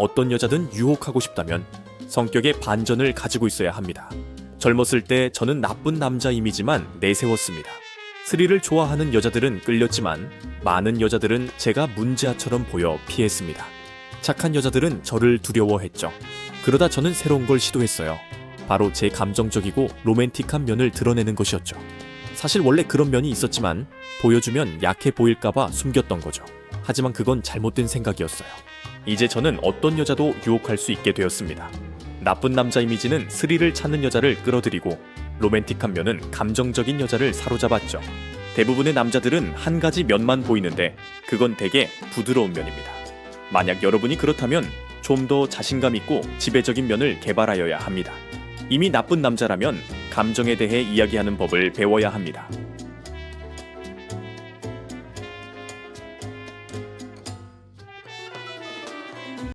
어떤 여자든 유혹하고 싶다면 성격의 반전을 가지고 있어야 합니다. 젊었을 때 저는 나쁜 남자임이지만 내세웠습니다. 스릴을 좋아하는 여자들은 끌렸지만 많은 여자들은 제가 문제아처럼 보여 피했습니다. 착한 여자들은 저를 두려워했죠. 그러다 저는 새로운 걸 시도했어요. 바로 제 감정적이고 로맨틱한 면을 드러내는 것이었죠. 사실 원래 그런 면이 있었지만 보여주면 약해 보일까봐 숨겼던 거죠. 하지만 그건 잘못된 생각이었어요. 이제 저는 어떤 여자도 유혹할 수 있게 되었습니다. 나쁜 남자 이미지는 스릴을 찾는 여자를 끌어들이고 로맨틱한 면은 감정적인 여자를 사로잡았죠. 대부분의 남자들은 한 가지 면만 보이는데 그건 대개 부드러운 면입니다. 만약 여러분이 그렇다면 좀 더 자신감 있고 지배적인 면을 개발하여야 합니다. 이미 나쁜 남자라면 감정에 대해 이야기하는 법을 배워야 합니다.